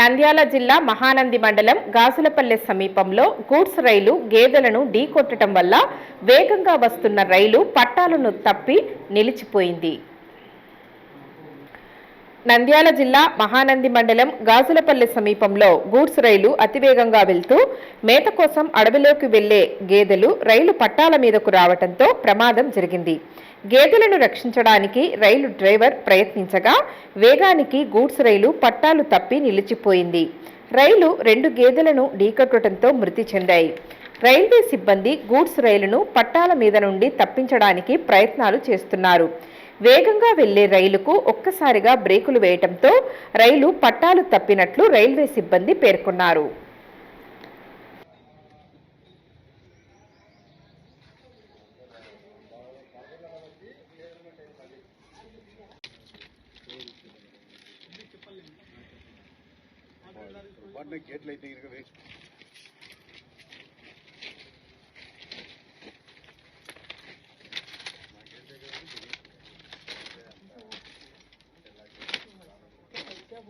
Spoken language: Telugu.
నంద్యాల జిల్లా మహానంది మండలం గాజులపల్లె సమీపంలో గూడ్స్ రైలు గేదెలను ఢీకొట్టడం వల్ల వేగంగా వస్తున్న రైలు పట్టాలను తప్పి నిలిచిపోయింది. నంద్యాల జిల్లా మహానంది మండలం గాజులపల్లె సమీపంలో గూడ్స్ రైలు అతివేగంగా వెళ్తూ మేత కోసం అడవిలోకి వెళ్ళే గేదెలు రైలు పట్టాల మీదకు రావడంతో ప్రమాదం జరిగింది. గేదెలను రక్షించడానికి రైలు డ్రైవర్ ప్రయత్నించగా వేగానికి గూడ్స్ రైలు పట్టాలు తప్పి నిలిచిపోయింది. రైలు రెండు గేదెలను ఢీకొట్టడంతో మృతి చెందాయి. రైల్వే సిబ్బంది గూడ్స్ రైలును పట్టాల మీద నుండి తప్పించడానికి ప్రయత్నాలు చేస్తున్నారు. వేగంగా వెళ్ళే రైలుకు ఒక్కసారిగా బ్రేకులు వేయటంతో రైలు పట్టాలు తప్పినట్లు రైల్వే సిబ్బంది పేర్కొన్నారు. వాటిని గేట్లు అయితే ఇరగ వేసి